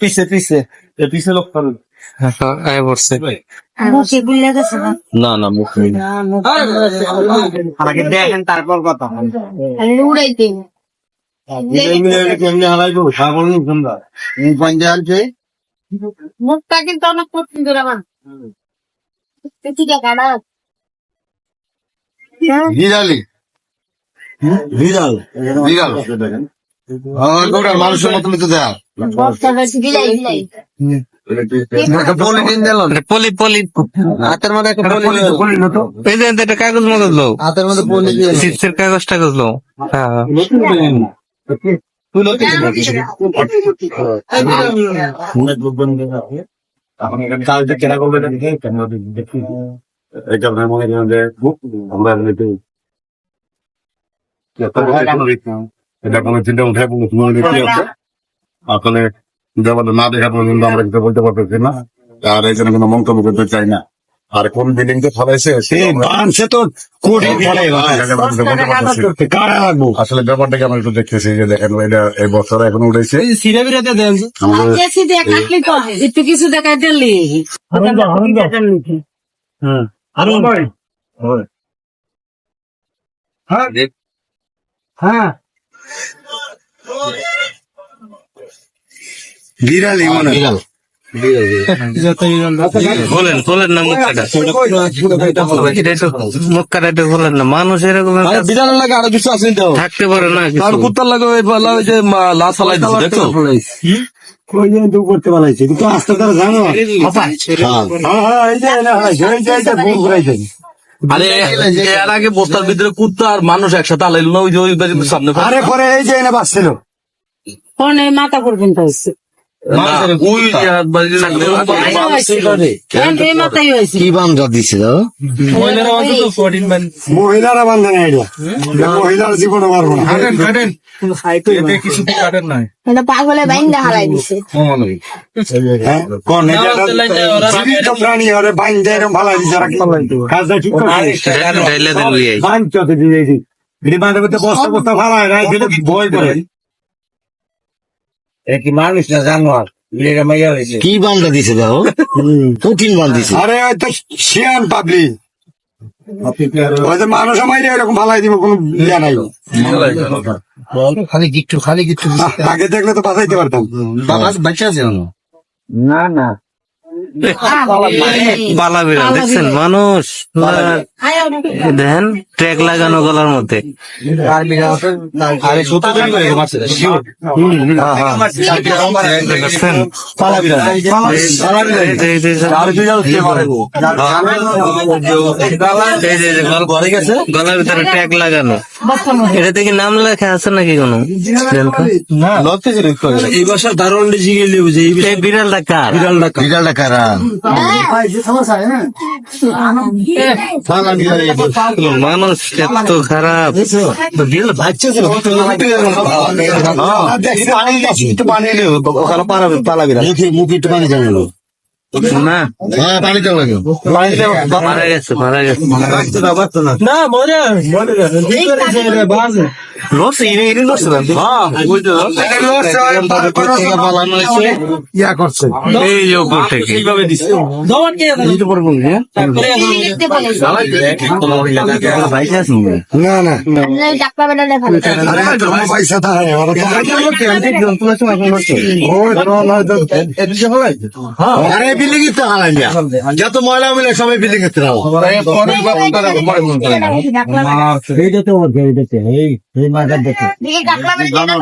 পিছে পিছে। এ পিছে লোক পারুন না? না না মুখ আগে দেখেন তারপর কথা উড়াইতে কেমনি হারাইবো সাগর তোমরা। পঞ্চায়েত মুখটা কিন্তু অনেক কঠিন করে আমার। ঠিক আছে বিড়ালি বিড়াল বিড়াল আমার গোটা মানুষের মতন তো কাগজ মতো লো হাতের মধ্যে চিপসের কাগজ টাগজ লো হ্যাঁ কালকে কেনা করবে মনে আমরা এটা কোনো চিন্তা উঠে কোনো নীতি আছে? আসলে জবাব না দেখা পর্যন্ত আমরা কিছু বলতে পারতেছি না। আর এখানে কোনো মন্তব্য করতে চাই না। আর কোন বিল্ডিং যে ফলাইছে? সে তো কোটি আসলে ব্যাপারটাকে আমরা একটু দেখতেছি যে দেখেন এটা এই বছর এখন উঠেছে। তো একটু কিছু দেখাই দিলি আরও হ্যাঁ। বিড়ালি মনে বলেন বলেন না মুখ কাটা একটু মুখ কাটা একটু বলেন। না। মানুষ এরকম একটা বিড়াল লাগে আরও কিছু আছে থাকতে পারে না। আর কুত্তার লাগে ওই যে লাশ ফালাই করতে পারাইছে কিন্তু আস্তে তারা জানো। হ্যাঁ হ্যাঁ এই যে এই যে এটা ভুল করাইছে আরে এর আগে বস্তার ভিতরে কুত্তা আর মানুষ একসাথে আলাইল না ওই যে সামনে আরে পরে এই যে এনে বাঁচছিল। মাথা করবেন তো হচ্ছে না, ওই যে হাত বাড়ির সামনে এই মাথায় হয়েছে। কি বান্ধা দিছে দাও মহিলারা বান্ধা নেই মহিলার জীবনে পারব না। এটা পাগলে বাইন্দা হারাই দিছে। হ্যাঁ? প্রাণী ওরে বাইন্ধা এরকম ভালো দিছে কাজটা ঠিক করছে? ঢাইলে দেন লইয়াই। বাঁধতে হতে কি মানুষ না জানোয়ার? এটা মাইয়া হয়েছে। কি বান্ধা দিছে দাও কঠিন বান্ধিছে আরে ওই তো শিয়ান পাবলি। হয়তো মানুষ আমায় এরকম ভালাই দিব কোনো ইয়া নাই। খালি গিট্টু খালি গিট্টু আগে দেখলে তো বাঁচাইতে পারতাম। আছে না না। পালা বিড়াল দেখছেন? মানুষ দেখেন ট্র্যাক লাগানো গলার মধ্যে। গলার ভিতরে ট্যাগ লাগানো। এটা থেকে নাম লেখা আছে নাকি কোনো? এই বাসার দারোয়ান জিগে এই বিড়ালটা কার? বিড়ালটা কারা? মানুষ এত খারাপ বাচ্চা ছিল দেখছি পানি দিয়েছি, একটু পানি নিয়ে ওখানে পালা পালা মুখে একটু পানি জানালো না হ্যাঁ মারা গেছে ইয়া করছে এই যে উপর থেকে এইভাবে বলে না না বেলা পয়সা থাকে ওরা তো আরে বিল্ডিং তো হালাই না যত ময়লা মিলে সবাই বিল্ডিং এর ডাক্তার বেলা